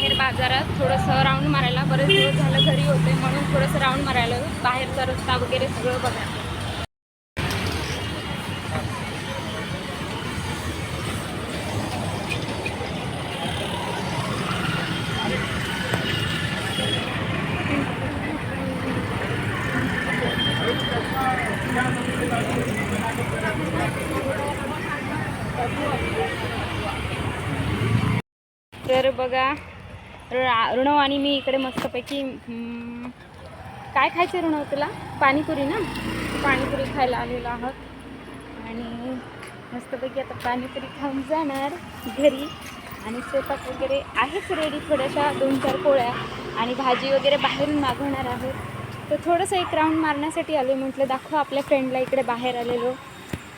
बाहेर बाजारात थोडंसं राऊंड मारायला बरेच दिवस झालं घरी होते म्हणून थोडंसं राऊंड मारायला बाहेरचा रस्ता वगैरे सगळं बघा तर बघा ऋ- ऋणव आणि मी इकडे मस्तपैकी काय खायचं ऋणव तुला? पाणीपुरी ना? पाणीपुरी खायला आलेलो आहोत. आणि मस्तपैकी आता पाणीपुरी खाऊन जाणार घरी. आणि स्वयंपाक वगैरे आहेच रेडी थोड्याशा दोन चार पोळ्या. आणि भाजी वगैरे बाहेरून मागवणार आहोत. तर थोडंसं एक राऊंड मारण्यासाठी आलो म्हटलं दाखव आपल्या फ्रेंडला इकडे बाहेर आलेलो.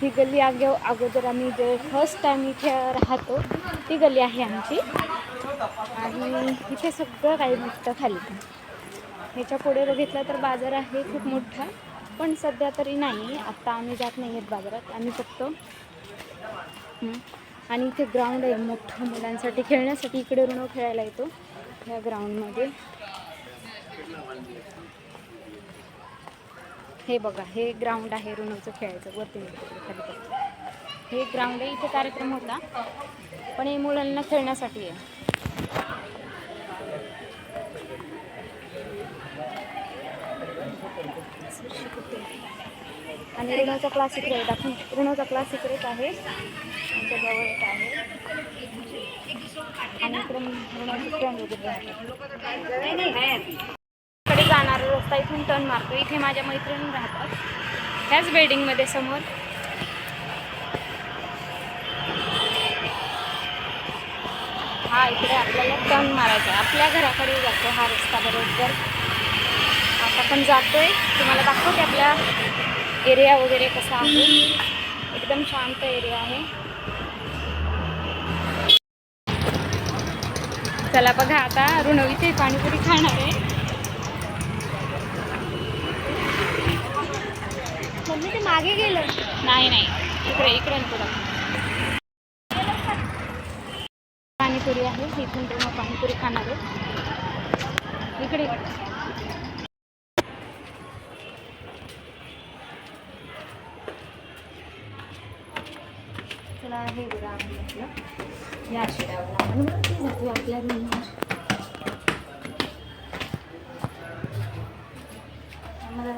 ही गल्ली आगे अगोदर आम्ही जे फर्स्ट टाईम इथे राहतो ती गल्ली आहे आमची. आणि इथे सगळं काही भेटतं खाली ह्याच्या पुढे बघितलं तर बाजार आहे खूप मोठा पण सध्या तरी नाही. आत्ता आम्ही जात नाही आहेत बाजारात आम्ही फक्त आणि इथे ग्राउंड आहे मोठं मुलांसाठी खेळण्यासाठी. इकडे ऋण खेळायला येतो ह्या ग्राउंडमध्ये हे बघा हे ग्राउंड आहे ऋणूचं खेळायचं वरती. खाली खाली. हे ग्राउंड आहे इथे कार्यक्रम होता. पण हे मुलांना खेळण्यासाठी आहे. आणि रुणाचा क्लासिक रेट आहे. दाखवून ऋणाचा क्लासिक रेट आहे. आमच्या जवळ एक आहे. आणि इकडे कडे जाणारा रस्ता इथून टर्न मारतो. इथे माझ्या मैत्रिणी राहतात. ह्याच बिल्डिंगमध्ये समोर. हा इकडे आपल्याला टर्न मारायचा आहे. आपल्या घराकडे जातो हा रस्ता बरोबर. आता पण जातोय. तुम्हाला दाखवते आपल्या एरिया वगैरे कसा आहे. एकदम शांत एरिया आहे. चला बघा आता इथे पाणीपुरी खाणार आहे. मम्मी ते मागे गेलं. नाही नाही. इकडे इकडे नको दाखवू. पाणीपुरी आहे. इथून तर मग पाणीपुरी खाणार आहे इकडे. चला हे बघा आहे आपलं. या शिड्यावर आपण जातो आपल्या रूमवर. आम्हाला